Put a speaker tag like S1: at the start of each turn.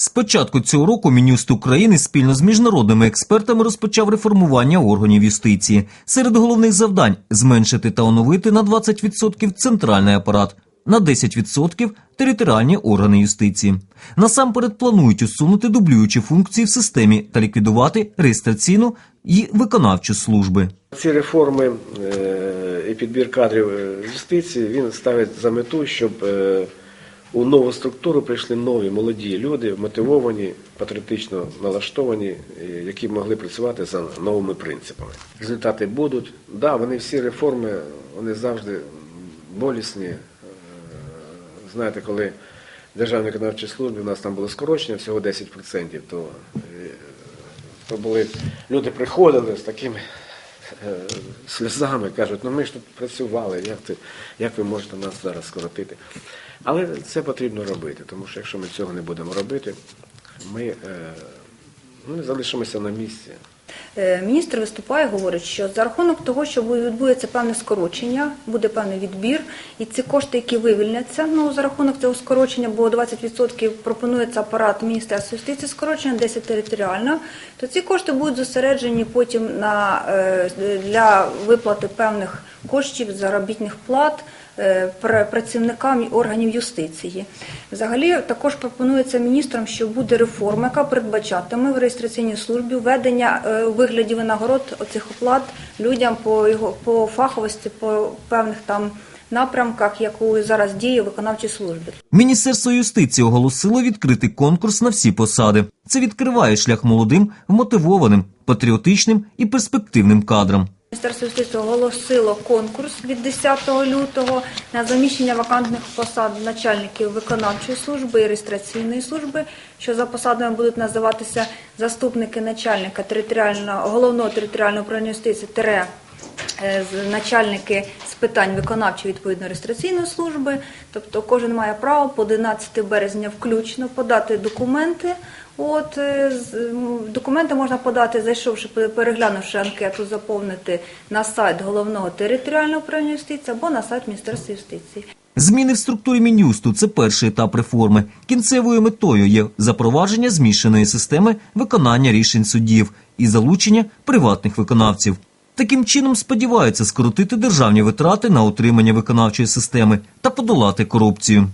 S1: З початку цього року Мінюст України спільно з міжнародними експертами розпочав реформування органів юстиції. Серед головних завдань зменшити та оновити на 20% центральний апарат, на 10% територіальні органи юстиції. Насамперед планують усунути дублюючі функції в системі та ліквідувати реєстраційну і виконавчу служби.
S2: Ці реформи е, і підбір кадрів е, юстиції він ставить за мету, щоб е, у нову структуру прийшли нові молоді люди, мотивовані, патріотично налаштовані, е, які могли працювати за новими принципами. Результати будуть. Да, вони всі реформи, вони завжди болісні. Е, Знаєте, коли в Державній виконавчій службі у нас там було скорочення всього 10%, то, е, то були люди приходили з такими сльозами, кажуть, ну ми ж тут працювали, як, це, як ви можете нас зараз скоротити? Але це потрібно робити, тому що якщо ми цього не будемо робити, ми е, ну, залишимося на місці.
S3: Е, Міністр виступає, говорить, що за рахунок того, що відбудеться певне скорочення, буде певний відбір, і ці кошти, які вивільняться, ну за рахунок цього скорочення, бо 20% пропонується апарат Міністерства юстиції скорочення, 10 територіально, то ці кошти будуть зосереджені потім на е, для виплати певних коштів заробітних плат працівникам органів юстиції. Взагалі також пропонується міністром, що буде реформа, яка передбачатиме в реєстраційній службі введення е, у вигляді винагород оцих оплат людям по його по фаховості, по певних там напрямках, яку зараз діє виконавчій службі.
S1: Міністерство юстиції оголосило відкритий конкурс на всі посади. Це відкриває шлях молодим, вмотивованим, патріотичним і перспективним кадрам.
S3: Міністерство юстиції оголосило конкурс від 10 лютого на заміщення вакантних посад начальників виконавчої служби і реєстраційної служби, що за посадами будуть називатися заступники начальника територіального головного територіального управління юстиції начальники з питань виконавчої відповідно реєстраційної служби. Тобто кожен має право по 11 березня включно подати документи. От е, документи можна подати, зайшовши, пе- переглянувши анкету, заповнити на сайт головного територіального управління юстиції або на сайт Міністерства юстиції.
S1: Зміни в структурі Мінюсту – це перший етап реформи. Кінцевою метою є запровадження змішаної системи виконання рішень суддів і залучення приватних виконавців. Таким чином сподіваються скоротити державні витрати на утримання виконавчої системи та подолати корупцію.